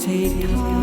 take